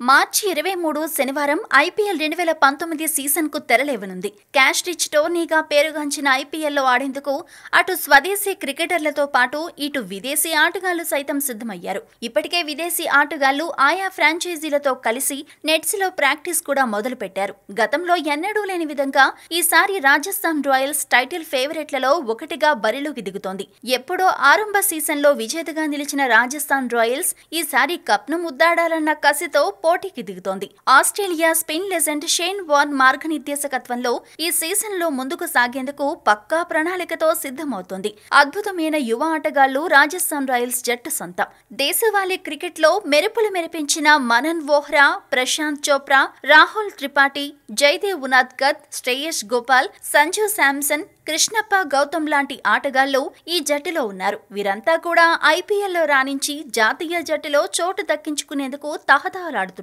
మార్చి ఇరవై మూడు శనివారం ఐపీఎల్ రెండు వేల పంతొమ్మిది సీజన్కు తెరలేవనుంది. క్యాష్ రిచ్ టోర్నీగా పేరుగాంచిన ఐపీఎల్లో ఆడేందుకు అటు స్వదేశీ క్రికెటర్లతో పాటు ఇటు విదేశీ ఆటగాళ్ళు సైతం సిద్ధమయ్యారు. ఇప్పటికే విదేశీ ఆటగాళ్ళు ఆయా ఫ్రాంచైజీలతో కలిసి నెట్స్లో ప్రాక్టీస్ కూడా మొదలుపెట్టారు. గతంలో ఎన్నడూ లేని విధంగా ఈసారి రాజస్థాన్ రాయల్స్ టైటిల్ ఫేవరెట్లలో ఒకటిగా బరిలోకి దిగుతోంది. ఎప్పుడో ఆరంభ సీజన్లో విజేతగా నిలిచిన రాజస్థాన్ రాయల్స్ ఈసారి కప్ను ముద్దాడాలన్న కసితో పోటీకి దిగుతోంది. Australia spin legend Shane Warne మార్గనిర్దేశకత్వంలో ఈ సీజన్లో ముందుకు సాగేందుకు పక్కా ప్రణాళికతో సిద్ధమవుతోంది. అద్భుతమైన యువ ఆటగాళ్ళు రాజస్థాన్ రాయల్స్ జట్టు సొంతం. దేశవాళీ క్రికెట్లో మెరుపులు మెరిపించిన మనన్ వోహ్రా ప్రశాంత్ చోప్రా రాహుల్ త్రిపాఠి జయదేవ్ ఉనాద్కత్ శ్రేయస్ గోపాల్ సంజు శాంసన్ కృష్ణప్ప గౌతమ్ లాంటి ఆటగాళ్ళు ఈ జట్టులో ఉన్నారు. వీరంతా కూడా ఐపీఎల్లో రాణించి జాతీయ జట్టులో చోటు దక్కించుకునేందుకు తహతహలాడుతున్నారు.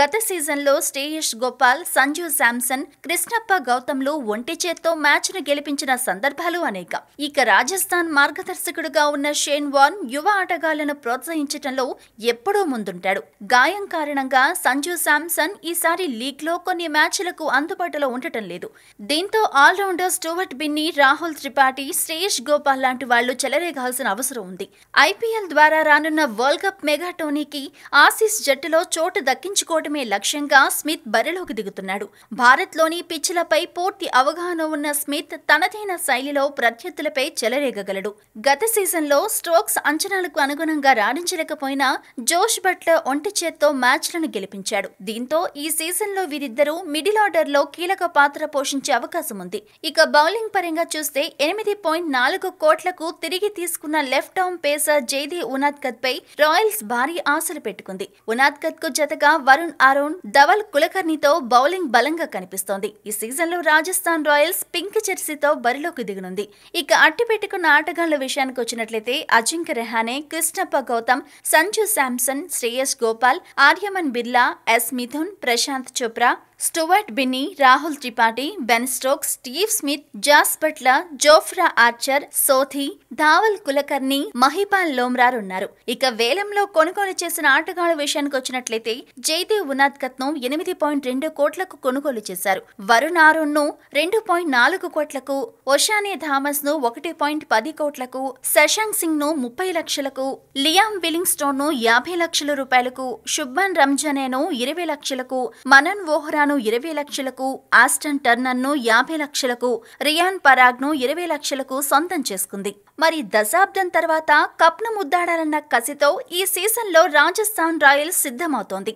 గత సీజన్లో శ్రేయస్ గోపాల్ సంజు శాంసన్ కృష్ణప్ప గౌతమ్లు ఒంటి చేత్తో మ్యాచ్ను గెలిపించిన సందర్భాలు అనేక. ఇక రాజస్థాన్ మార్గదర్శకుడుగా ఉన్న షేన్ వాన్ యువ ఆటగాళ్ళను ప్రోత్సహించడంలో ఎప్పుడూ ముందుంటాడు. గాయం కారణంగా సంజు శాంసన్ ఈసారి లీగ్లో కొన్ని మ్యాచ్లకు అందుబాటులో ఉండటం లేదు. దీంతో ఆల్రౌండర్ స్టూవర్ట్ బిన్నీ రాహుల్ త్రిపాఠి శ్రేయస్ గోపాల్ లాంటి వాళ్ళు చెలరేగాల్సిన అవసరం ఉంది. ఐపీఎల్ ద్వారా రానున్న వరల్డ్ కప్ మెగా టోర్నీకి ఆసీస్ జట్టులో చోటు దక్కించుకోవటమే లక్ష్యంగా స్మిత్ బరిలోకి దిగుతున్నాడు. భారత్లోని పిచ్చులపై పూర్తి అవగాహన ఉన్న స్మిత్ తనదైన శైలిలో ప్రత్యర్థులపై చెలరేగగలడు. గత సీజన్లో స్ట్రోక్స్ అంచనాలకు అనుగుణంగా రాణించలేకపోయినా జోష్ బట్లర్ ఒంటి చేత్తో మ్యాచ్లను గెలిపించాడు. దీంతో ఈ సీజన్లో వీరిద్దరూ మిడిల్ ఆర్డర్లో కీలక పాత్ర పోషించే అవకాశం ఉంది. ఇక బౌలింగ్ పరంగా చూస్తే ఎనిమిది పాయింట్ నాలుగు కోట్లకు తిరిగి తీసుకున్న left arm pacer Jaidev Unadkat పై రాయల్స్ భారీ ఆశలు పెట్టుకుంది. ఉనాద్కత్కు జతగా వరుణ్ అరుణ్ ధవల్ కులకర్ణితో బౌలింగ్ బలంగా కనిపిస్తోంది. ఈ సీజన్లో రాజస్థాన్ రాయల్స్ పింక్ జెర్సీతో బరిలోకి దిగనుంది. ఇక అట్టి పెట్టుకున్న ఆటగాళ్ళ విషయానికి వచ్చినట్లయితే Ajinkya Rahane Krishnappa Gowtham Sanju Samson Shreyas Gopal Aryaman Birla S Mithun Prashant Chopra Stuart Binny Rahul Tripathi Ben Stokes Steve Smith Jos Buttler Jofra Archer Sodhi Dhawal Kulkarni Mahipal Lomror ఉన్నారు. ఇక వేలంలో కొనుగోలు చేసిన ఆటగాళ్ళ విషయానికి వచ్చినట్లయితే జయదేవ్ ఉనాద్కత్ను ఎనిమిది point రెండు కోట్లకు కొనుగోలు చేశారు. వరుణ్ ఆరుణ్ను రెండు పాయింట్ నాలుగు కోట్లకు ఒషానే థామస్ను ఒకటి పాయింట్ పది కోట్లకు శశాంక్ సింగ్ను ముప్పై లక్షలకు లియామ్ విలింగ్ స్టోన్ను యాభై లక్షల రూపాయలకు శుభ్మన్ రంజానేను ఇరవై లక్షలకు మనన్ వోహ్రాను ఇరవై లక్షలకు ఆస్టన్ టర్నర్ను యాభై లక్షలకు రియాన్ పరాగ్ను ఇరవై లక్షలకు సొంతం చేసుకుంది. మరి దశాబ్దం తర్వాత కప్ను ముద్దాడాలన్న కసితో ఈ సీజన్లో రాజస్థాన్ రాయల్స్ సిద్ధమవుతోంది.